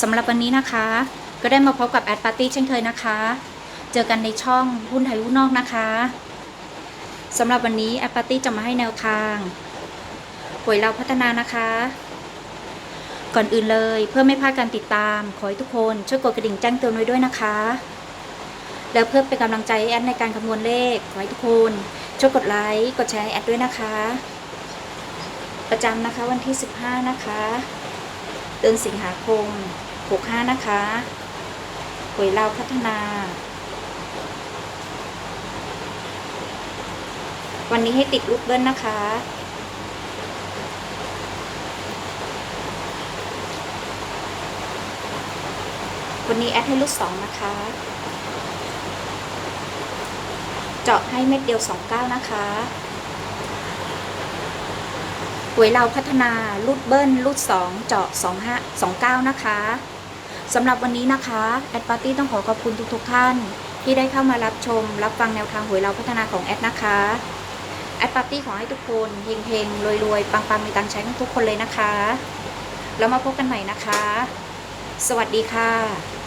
สำหรับวันนี้นะคะ ก็ได้มาพบกับแอดปาร์ตี้เช่นเคยนะคะ เจอกันในช่องหุ้นไทยหุ้นนอกนะคะสำหรับวันนี้แอดปาร์ตี้จะมาให้แนวทางหวยเราพัฒนานะคะ ก่อนอื่นเลยเพื่อไม่พลาดการติดตาม ขอให้ทุกคนช่วยกดกระดิ่งแจ้งเตือนไว้ด้วยนะคะ แล้วเพื่อเป็นกำลังใจแอดในการคำนวณเลขขอให้ทุกคนช่วยกดไลค์กดแชร์แอดด้วยนะคะ ประจำนะคะวันที่ 15 นะคะ เดือนสิงหาคม 65 นะคะหวยเราวพัฒนา วันนี้ให้ติดลูกเบิ้ลนะคะ วันนี้แอดให้ลูกสองนะคะ เจาะให้เม็ดเดียว 29 นะคะ หวยเราพัฒนาลูดเบิ้ลลูด2 เจาะ25 29 นะคะสำหรับวันนี้นะคะแอดปาร์ตี้ต้องขอขอบคุณทุกๆทท่าน ที่ได้เข้ามารับชม รับฟังแนวทางหวยเราพัฒนาของแอดนะคะแอดปาร์ตี้ขอให้ทุกคนเฮงๆรวยๆ ปังๆ มีตังใช้กันทุกคนเลยนะคะ แล้วมาพบกันใหม่นะคะ สวัสดีค่ะ